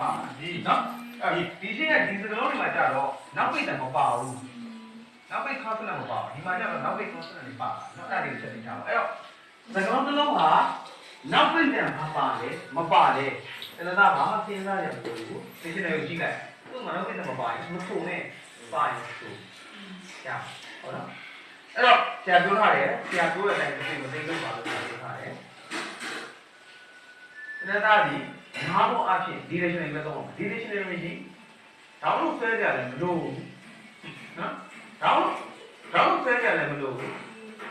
ပါဒီနော်အဲဒီဒီရှင်းကဒီစကလုံးတွေမှာကြတော့နောက်ပိတ်တယ်မပါဘူးနောက်ပိတ် consonant မပါဘူးဒီမှာကြတော့နောက်ပိတ် consonant တွေပါနော်အဲ့ဒါတွေချက်သိထားပါအဲ့တော့စကလုံးတစ်လုံးဟာနောက်ပိတ်တယ်မပါလေမပါလေအဲ့ဒါကဘာမှစဉ်းစားရမလို့ဘူးဒီရှင်းတွေကိုကြည့်လိုက်သူ့မှာနောက်ပိတ်တယ်မပါရင်မထုံနဲ့ပါရင်သူရဟုတ်နော်အဲ့တော့ဆရာပြောထားတယ်ဆရာပြောတဲ့အတိုင်းမသိမသိလို့ပါလို့ပြောထားတယ်တနသားဒီ ငါးဘောအဖြစ် directional ပဲတော့ directional မရှိဒေါင်းလို့ဆွဲကြတယ်မလို့ဘူးနော်ဒေါင်းဒေါင်းဆွဲကြတယ်မလို့ဘူး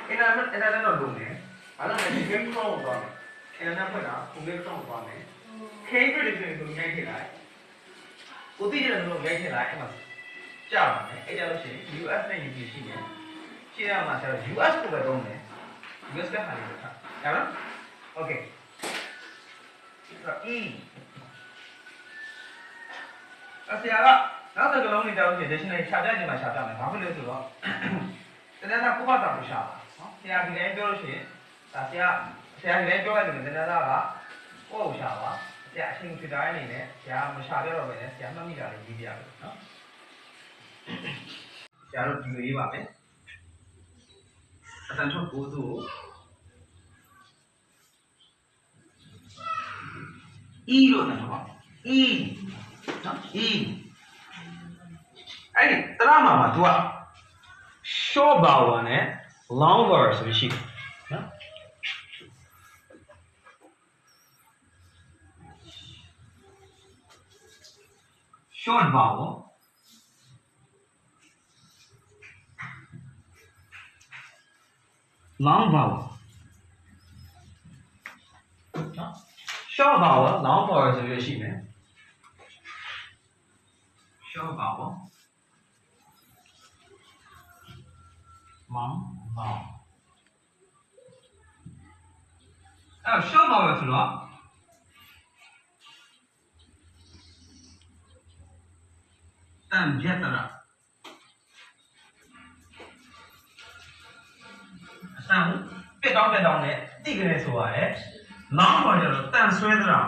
အင်တာနက်အင်တာနက်တော့လုံးတယ်ဘာလို့လဲ game phone ကိုသွားမယ်အင်တာနက်ဖွင့်တာ game phone ကိုသွားမယ် Cambridge directional ကိုရိုက်ထည့်လိုက်ကိုသိကြတယ်လို့ရိုက်ထည့်လိုက်အဲ့မှာကြာပါမယ်အဲ့ကြလို့ရှိရင် US နဲ့ UK ရှိတယ်ရှင်းရမှာဆိုတော့ US ကိုပဲတော့မယ် US ကဟာလေးပဲထားရပါ Okay ဆိုတော့ E အဆရာကနောက်တစ်ကလုံးလေးတောင်းချင် dictionary ခြာပြခြင်းမှာခြာပြမယ်ဘာဖြစ်လဲဆိုတော့တနင်္လာကိုပတ်တာကိုရှာပါနော်ဆရာဒီတိုင်းပြောလို့ရှိရင်ဒါဆရာဆရာဒီတိုင်းပြောလိုက်တယ်တနင်္လာကကိုယ့်ကိုရှာပါဆရာအချိန်ထွေတိုင်းအနေနဲ့ဆရာမရှာပြတော့ပဲနဲ့ဆရာမှတ်မိတာလေးရေးပြရမယ်နော်ဆရာတို့ဒီလိုရေးပါမယ်အတန်ထုတ်ကိုသူ့ကို E လို့နာမပါ E နော် E အဲ့ဒီတရမှာမှာ तू က short vowel နဲ့ long vowel ဆိုပြီးရှိတယ်နော် short vowel long vowel နော် short vowel long vowel ဆိုပြီးရှိမယ် short vowel long vowel အဲ့တော့ short vowel ဆိုတော့တန်ကြက်တရာအစမ်းပြတ်တောင်းပြတ်တောင်းနဲ့တိကနေဆိုရတယ် နောက်မှကျတော့တန်ဆွဲသလား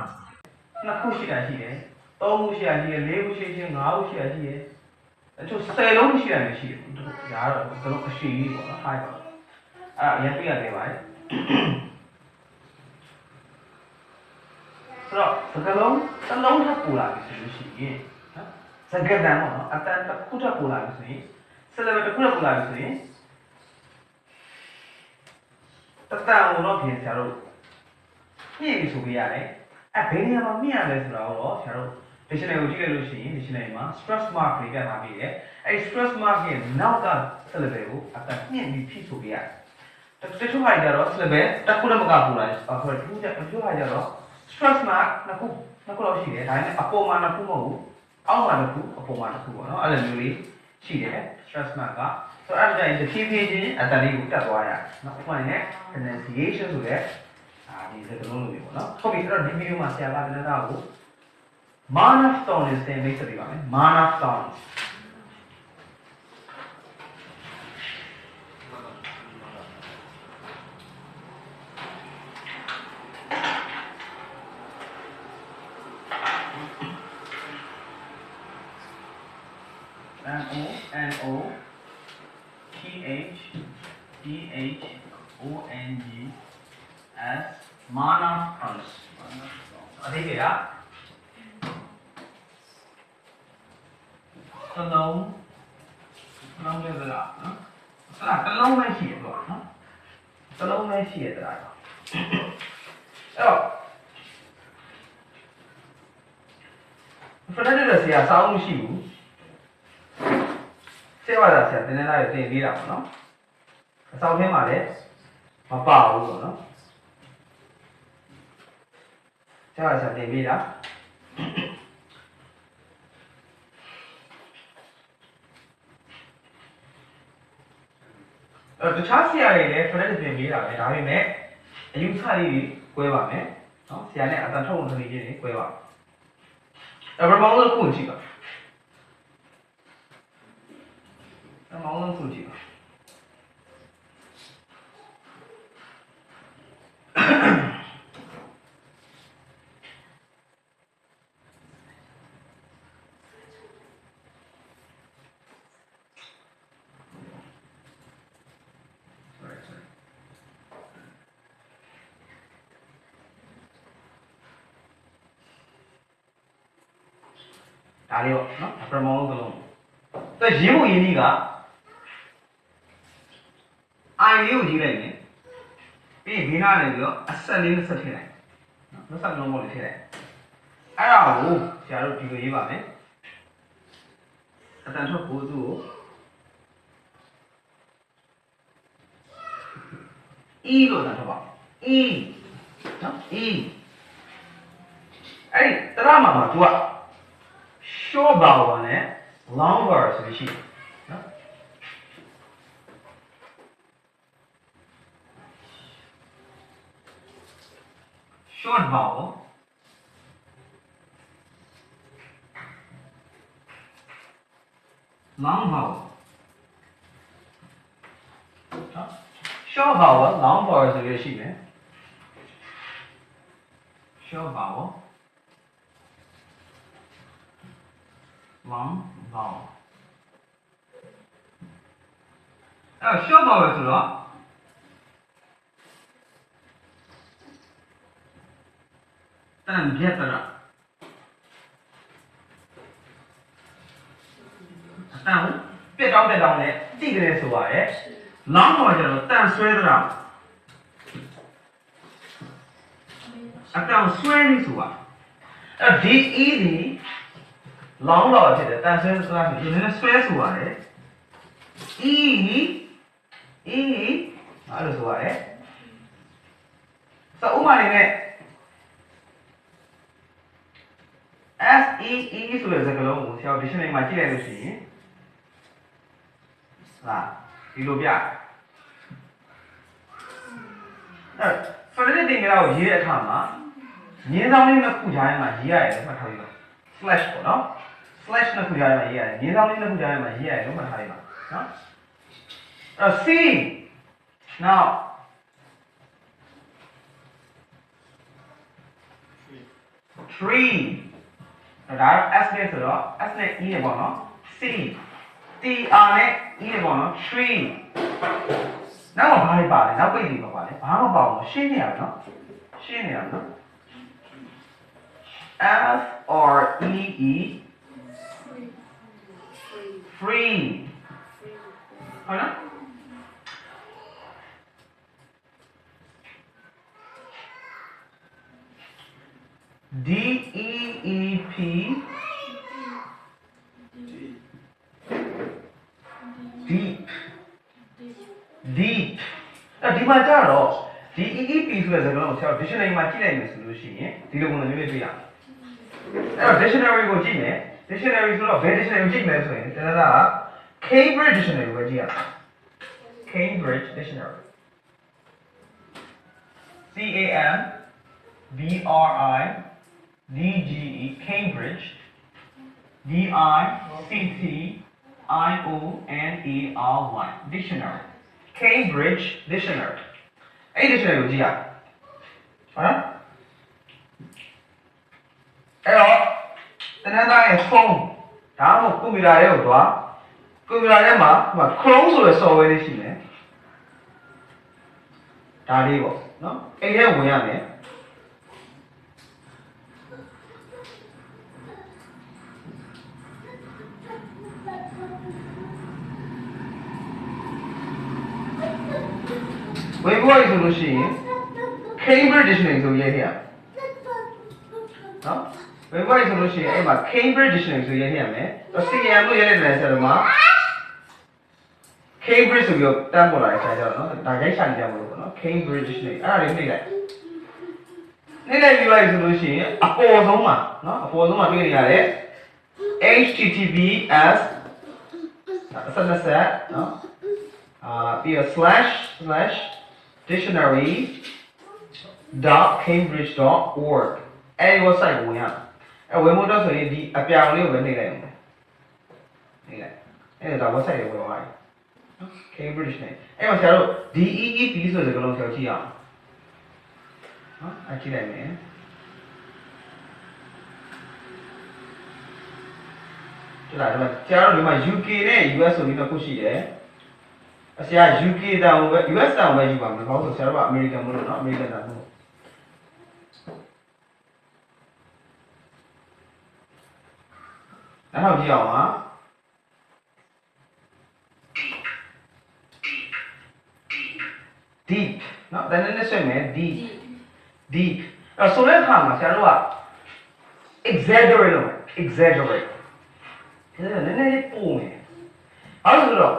နှစ်ခုရှိတာရှိတယ်သုံးခုရှိတာရှိတယ်လေးခုရှိချင်းငါးခုရှိတာရှိတယ်အချို့ဆယ်လုံးရှိတာလည်းရှိတယ်ဒါကတော့ဘယ်လိုအရှိကြီးပေါ့နော် high ပါအဲ့ဒါအရင်ပြရတယ်ပါလေဆိုတော့စကလုံးတစ်လုံးထပ်ပူလာပြီဆိုလို့ရှိရင်နော်စကတန်ပေါ့နော်အတန်တစ်ခုထပ်ပူလာပြီဆိုရင်ဆယ်လဘတစ်ခုထပ်ပူလာပြီဆိုရင်တတန်ကိုတော့ပြင်ဆရာတို့ မြင့်ပြီဆိုပြရတယ်အဲဘယ်နေရာမှာမြင့်ရလဲဆိုတော့ဆရာတို့ dictionary ကိုကြည့်လိုက်လို့ရှိရင် dictionary မှာ stress mark တွေပြထားပြီးတယ်အဲ stress mark ရဲ့နောက်က syllable ကိုအတမြင့်ပြီးဖြည့်ဆိုပြရတယ်တချို့ဟာကြတော့ syllable တစ်ခုလည်းမကပူလိုက်အော် sorry တစ်ခုကြတချို့ဟာကြတော့ stress mark နှစ်ခုနှစ်ခုလောက်ရှိတယ်ဒါပေမဲ့အပေါ်မှာနှစ်ခုမဟုတ်ဘူးအောက်မှာတစ်ခုအပေါ်မှာတစ်ခုပေါ့နော်အဲ့လိုမျိုးလေးရှိတယ် stress mark ကဆိုတော့အဲ့ဒါကြရင်တစ်ဖြည်းဖြည်းချင်းအတန်လေးကိုတက်သွားရတယ်နော်ဥပမာနဲ့ pronunciation ဆိုတဲ့ Kopiroimme Jumasia välinen avu. Maanahtoon se meitä rivamme. Maanahtoon. N O N O T H D H O N G as Manaf Town အသေးကသလုံးသလုံးလည်းသလားနော်အဲ့ဒါတစ်လုံးပဲရှိရတော့နော်တစ်လုံးပဲရှိရတဲ့လားအဲ့တော့ဖရတဲ့ဆရာစောင်းမရှိဘူးဆရာကဆရာတင်းနေလာတင်ပေးတာပေါ့နော်အဆောင်ထဲမှာလည်းမပါဘူးပေါ့နော် ဆရာကဆရာတင်ပေးတာအဲ့တော့တခြားဆရာတွေလည်း credit တင်ပေးတာပဲဒါပေမဲ့အယူဆလေးတွေ꿰ပါမယ်နော်ဆရာနဲ့အတန်ထုတ်ဝင်နေခြင်းတွေ꿰ပါအဲ့ပထမဆုံးခုကြည့်ပါပထမဆုံးခုကြည့်ပါ ဒါလေးပေါ့နော်ပထမဆုံးသလုံးသူရင်းဖို့ရင်းကြီးက I လေးကိုရေးလိုက်မယ်ပြီးရင်ဘေးနားနေပြီးတော့အဆက်လေးနဲ့ဆက်ထည့်လိုက်နော်နှစ်ဆက်လုံးပေါ်လေးထည့်လိုက်အဲ့ဒါကိုဆရာတို့ဒီလိုရေးပါမယ်အတန်ထွက်ကိုသူ့ကို E လို့သာထွက်ပါ E နော် E အဲ့ဒီတရမှာမှာ तू က short vowel နဲ့ long vowel ဆိုလို့ရှိတယ်နော် short vowel long vowel နော် short vowel long vowel ဆိုလို့ရှိမယ် short vowel long vowel အဲ့တော့ short vowel ဆိုတော့တန်ပြက်တရအတန်ကိုပြက်တောင်းပြက်တောင်းနဲ့တိကြတယ်ဆိုပါရဲ့ long vowel ကျတော့တန်ဆွဲတရအတန်ဆွဲနေဆိုပါအဲ့ဒီ e ဒီ long တော့ဖြစ်တယ်တန်ဆွဲဆိုတာဒီနည်းနည်းဆွဲဆိုပါတယ် e e အဲ့လိုဆိုပါတယ်ဆိုဥမာနေနဲ့ S E E ဆိုတဲ့စကားလုံးကိုဆရာတို့ dictionary မှာကြည့်လိုက်လို့ရှိရင်ဟာဒီလိုပြအဲ့ဖရစ်တင်ကြတော့ရေးတဲ့အခါမှာငင်းဆောင်လေးနှစ်ခုကြားထဲမှာရေးရတယ်လို့မှတ်ထားပြီးတော့ slash ပေါ့နော် slash နှစ်ခုကြားထဲမှာရေးရတယ်ငင်းဆောင်လေးနှစ်ခုကြားထဲမှာရေးရတယ်လို့မှတ်ထားပြီးပါနော်အဲ့ C now tree အဲ့ဒါက S နဲ့ဆိုတော့ S နဲ့ E နဲ့ပေါ့နော် C T R နဲ့ E နဲ့ပေါ့နော် tree နောက်ဘာတွေပါလဲနောက်ပိတ်တွေပါပါလဲဘာမှမပါဘူးရှင်းနေရမယ်နော်ရှင်းနေရမယ်နော် F R E E free ဟုတ်နော် D E E P deep deep အဲ့ဒီမှာကြတော့ဒီ EEP ဆိုတဲ့စကားလုံးကိုဆရာတို့ dictionary မှာကြည့်လိုက်မယ်ဆိုလို့ရှိရင်ဒီလိုပုံစံမျိုးလေးတွေ့ရမယ်အဲ့တော့ dictionary ကိုကြည့်မယ် dictionary ဆိုတော့ဘယ် dictionary ကိုကြည့်မယ်ဆိုရင်တနက Cambridge dictionary ကိုကြည့်ရမယ် Cambridge dictionary C A M B R I D G E Cambridge D I C T I O N E R Y dictionary Cambridge dictionary အဲ့ဒီ dictionary ကိုကြည့်ရဟုတ်နော် တနင်္လာရဲ့ဖုန်းဒါမှမဟုတ်ကွန်ပျူတာရဲ့ကိုသွားကွန်ပျူတာထဲမှာဟိုမှာ Chrome ဆိုတဲ့ software လေးရှိတယ်ဒါလေးပေါ့နော်အဲ့ထဲဝင်ရမယ်ဝင်ဖို့ရဆိုလို့ရှိရင် Cambridge Dictionary ဆိုရေးထည့်ရနော် ဝင်ဖို့ရဆိုလို့ရှိရင်အဲ့မှာ Cambridge Dictionary ဆိုရေးထည့်ရမယ်တော့ CM လို့ရေးလိုက်တယ်ဆိုတော့မှာ Cambridge ဆိုပြီးတော့တန်းပေါ်လာတဲ့ခါကျတော့နော်ဒါရိုက်ရှာနေကြမလို့ပေါ့နော် Cambridge Dictionary အဲ့ဒါလေးနှိပ်လိုက်နှိပ်လိုက်ပြီးလိုက်ဆိုလို့ရှိရင်အပေါ်ဆုံးမှာနော်အပေါ်ဆုံးမှာတွေ့နေရတဲ့ https ဆက်လက်ဆက်နော်အာပြီးတော့ slash slash dictionary .cambridge.org အဲ့ဒီ website ကိုဝင်ရမယ် အဲ့ဝင်ဖို့တော့ဆိုရင်ဒီအပြောင်လေးကိုပဲနှိပ်လိုက်အောင်နှိပ်လိုက်အဲ့ဒါ website ကိုဝင်သွားပြီနော် Cambridge နဲ့အဲ့မှာဆရာတို့ DEEP ဆိုတဲ့စကားလုံးဆရာကြည့်ရအောင်နော်အဲ့ကြည့်လိုက်မယ်ကျလာတယ်ဆရာတို့ဒီမှာ UK နဲ့ US ဆိုပြီးတော့ခုရှိတယ်အဆရာ UK တောင်ပဲ US တောင်ပဲယူပါမယ်ဘာလို့ဆိုဆရာတို့က American မလို့နော် American တောင်မ နောက်တော့ကြည့်အောင်ပါဒီနော်ဒါနဲ့လည်းဆွဲမယ်ဒီဒီအဲဆိုတဲ့အခါမှာဆရာတို့က exaggerate လုပ် exaggerate ဒါနဲ့နည်းနည်းပုံမယ်အဲ့ဆိုတော့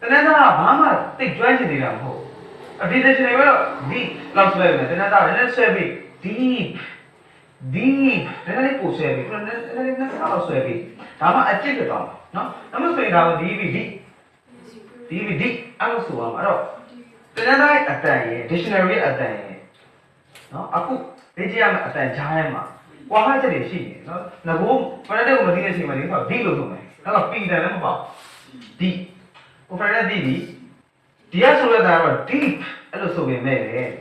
တနင်္သာဘာမှတိတ်ကျွမ်းကျင်နေတာမဟုတ်အဒီတချင်တွေကတော့ဒီလောက်ဆွဲမယ်တနင်္သာနည်းနည်းဆွဲပြီး deep ဒီနည်းနည်းကိုဆွဲပြီးနည်းနည်းနည်းနည်းဆောက်ဆွဲပြီးဒါမှအကျစ်ဖြစ်သွားမှာနော်ဒါမှဆိုရင်ဒါကဒီဒီဒီဒီဒီအဲ့လိုဆိုရမှာအဲ့တော့တရားတိုင်းအတန်ရယ် dictionary အတန်ရယ်နော်အခုလေ့ကျင့်ရမယ့်အတန်ကြားထဲမှာကွာဟချက်တွေရှိတယ်နော်ငကိုဖရက်တဲ့ကိုမသိတဲ့အချိန်မှာဒီဆိုဒီလို့ဆိုမယ်ဒါတော့ပီတယ်လည်းမပေါ့ဒီကိုဖရက်တဲ့ဒီဒီဒီရဆိုရတာကတော့ deep အဲ့လိုဆိုပေမဲ့လည်း